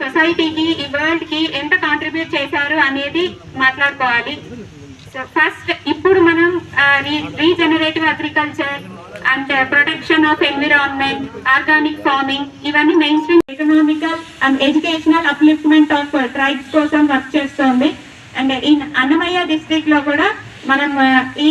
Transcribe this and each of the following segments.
సొసైటీకి ఈ వరల్డ్కి ఎంత కాంట్రిబ్యూట్ చేశారు అనేది మాట్లాడుకోవాలి. సో ఫస్ట్ ఇప్పుడు మనం regenerative agriculture and protection of environment organic farming ఇవన్నీ mainstream economical and educational upliftment of tribes కోసం వర్క్ చేస్తుంది. అండ్ ఈ అన్నమయ్య డిస్ట్రిక్ట్లో కూడా మనం uh, ఈ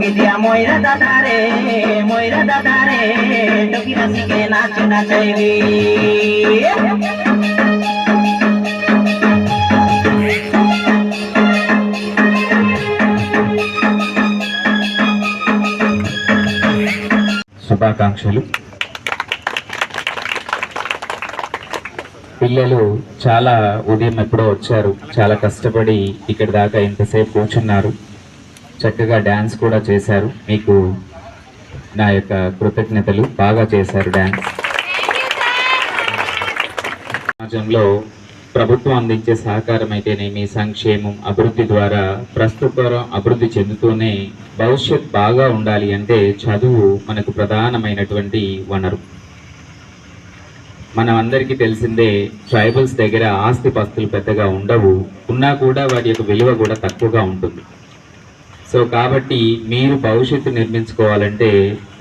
ఈ ইতিয়া ময়রা দাদা রে ময়রা দাদা রে টকি নাচিকে নাচ নাচাইবি శుభాకాంక్షలు పిల్లలు చాలా ఉదయం ఎప్పుడో వచ్చారు చాలా కష్టపడి ఇక్కడి దాకా ఇంతసేపు కూర్చున్నారు చక్కగా డ్యాన్స్ కూడా చేశారు. మీకు నా యొక్క కృతజ్ఞతలు బాగా చేశారు డ్యాన్స్ సమాజంలో ప్రభుత్వం అందించే సహకారం అయితేనేమి సంక్షేమం అభివృద్ధి ద్వారా ప్రస్తుతం అభివృద్ధి చెందుతూనే భవిష్యత్ బాగా ఉండాలి అంటే చదువు మనకు ప్రధానమైనటువంటి వనరు. మనం అందరికీ తెలిసిందే ట్రైబల్స్ దగ్గర ఆస్తి పస్తులు పెద్దగా ఉండవు. ఉన్నా కూడా వాటి యొక్క విలువ కూడా తక్కువగా ఉంటుంది. సో కాబట్టి మీరు భవిష్యత్తు నిర్మించుకోవాలంటే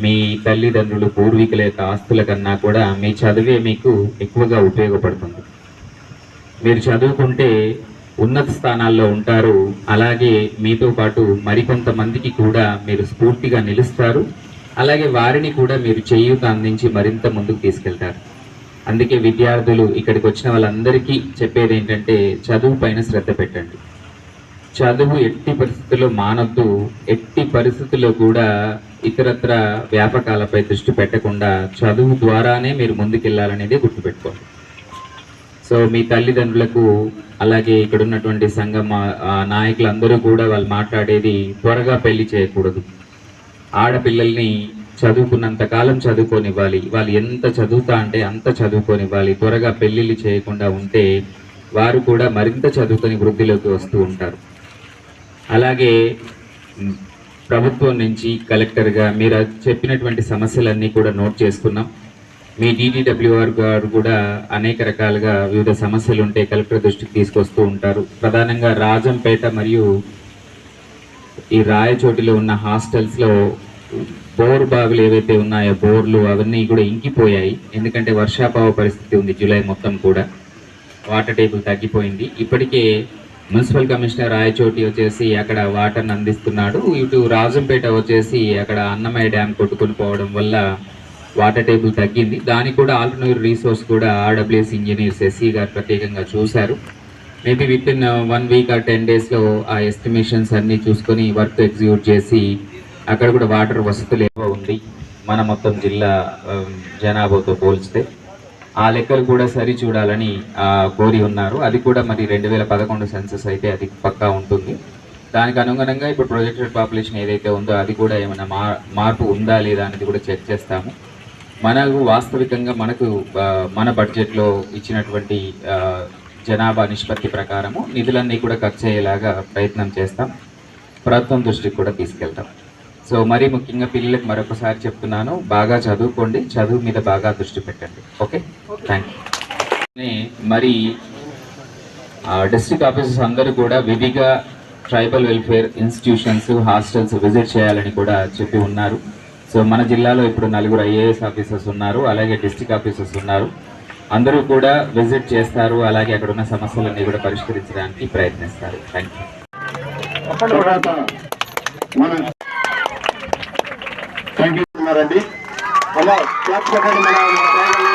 మీ తల్లిదండ్రులు పూర్వీకుల యొక్క ఆస్తుల కన్నా కూడా మీ చదివే మీకు ఎక్కువగా ఉపయోగపడుతుంది. మీరు చదువుకుంటే ఉన్నత స్థానాల్లో ఉంటారు. అలాగే మీతో పాటు మరికొంతమందికి కూడా మీరు స్ఫూర్తిగా నిలుస్తారు. అలాగే వారిని కూడా మీరు చేయూత అందించి మరింత ముందుకు తీసుకెళ్తారు. అందుకే విద్యార్థులు ఇక్కడికి వచ్చిన వాళ్ళందరికీ చెప్పేది ఏంటంటే చదువు పైన శ్రద్ధ పెట్టండి. చదువు ఎట్టి పరిస్థితుల్లో మానద్దు ఎట్టి పరిస్థితుల్లో కూడా ఇతరత్ర వ్యాపకాలపై దృష్టి పెట్టకుండా చదువు ద్వారానే మీరు ముందుకెళ్ళాలనేది గుర్తుపెట్టుకోండి. సో మీ తల్లిదండ్రులకు అలాగే ఇక్కడ ఉన్నటువంటి సంఘం ఆ- నాయకులందరూ కూడా వాళ్ళు మాట్లాడేది త్వరగా పెళ్ళి చేయకూడదు. ఆడపిల్లల్ని చదువుకున్నంత కాలం చదువుకోనివ్వాలి. వాళ్ళు ఎంత చదువుతా అంటే అంత చదువుకోనివ్వాలి. త్వరగా పెళ్ళిళ్ళు చేయకుండా ఉంటే వారు కూడా మరింత చదువుకొని వృద్ధిలోకి వస్తూ ఉంటారు. అలాగే ప్రభుత్వం నుంచి కలెక్టర్గా మీరు చెప్పినటువంటి సమస్యలన్నీ కూడా నోట్ చేసుకున్నాం. మీ డీటీడబ్ల్యూఆర్ గారు కూడా అనేక రకాలుగా వివిధ సమస్యలు ఉంటే కలెక్టర్ దృష్టికి తీసుకొస్తూ ఉంటారు. ప్రధానంగా రాజంపేట మరియు ఈ రాయచోటిలో ఉన్న హాస్టల్స్లో బోర్ బావులు ఏవైతే ఉన్నాయో బోర్లు అవన్నీ కూడా ఇంకిపోయాయి. ఎందుకంటే వర్షాభావ పరిస్థితి ఉంది జూలై మొత్తం కూడా. వాటర్ టేబుల్ తగ్గిపోయింది. ఇప్పటికే మున్సిపల్ కమిషనర్ రాయచోటి వచ్చేసి అక్కడ వాటర్ని అందిస్తున్నాడు. ఇటు రాజంపేట వచ్చేసి అక్కడ అన్నమయ్య డ్యామ్ కొట్టుకొని పోవడం వల్ల వాటర్ టేబుల్ తగ్గింది. దానికి కూడా ఆల్టర్నేటివ్ రీసోర్స్ కూడా R W S engineers S C గారు ప్రత్యేకంగా చూశారు. Maybe with in one week or ten డేస్లో ఆ ఎస్టిమేషన్స్ అన్నీ చూసుకొని వర్క్ ఎగ్జిక్యూట్ చేసి అక్కడ కూడా వాటర్ వసతులు ఏవో ఉంది మన మొత్తం జిల్లా um, జనాభాతో పోల్చితే ఆ లెక్కలు కూడా సరి చూడాలని కోరి ఉన్నారు. అది కూడా మరి రెండు వేల పదకొండు సెన్సస్ అయితే అది పక్కా ఉంటుంది. దానికి అనుగుణంగా ఇప్పుడు ప్రొజెక్టెడ్ పాపులేషన్ ఏదైతే ఉందో అది కూడా ఏమైనా మా మార్పు ఉందా లేదా అనేది కూడా చెక్ చేస్తాము. మనకు వాస్తవికంగా మనకు మన బడ్జెట్లో ఇచ్చినటువంటి జనాభా నిష్పత్తి ప్రకారము నిధులన్నీ కూడా ఖర్చు అయ్యేలాగా ప్రయత్నం చేస్తాం. ప్రభుత్వం దృష్టికి కూడా తీసుకెళ్తాం. సో మరీ ముఖ్యంగా పిల్లలకు మరొకసారి చెప్తున్నాను బాగా చదువుకోండి చదువు మీద బాగా దృష్టి పెట్టండి. ఓకే? థ్యాంక్ యూ మరి డిస్ట్రిక్ట్ ఆఫీసర్స్ అందరూ కూడా విధిగా tribal welfare institutions hostels visit చేయాలని కూడా చెప్పి ఉన్నారు. సో మన జిల్లాలో ఇప్పుడు నలుగురు ఐఏఎస్ ఆఫీసర్స్ ఉన్నారు అలాగే డిస్ట్రిక్ట్ ఆఫీసర్స్ ఉన్నారు. అందరూ కూడా విజిట్ చేస్తారు అలాగే అక్కడ ఉన్న సమస్యలన్నీ కూడా పరిష్కరించడానికి ప్రయత్నిస్తారు. థ్యాంక్ యూ తర్వాత మన థ్యాంక్ యూ ఉన్నారండి. అలా క్లాప్ కొట్టండి మన మన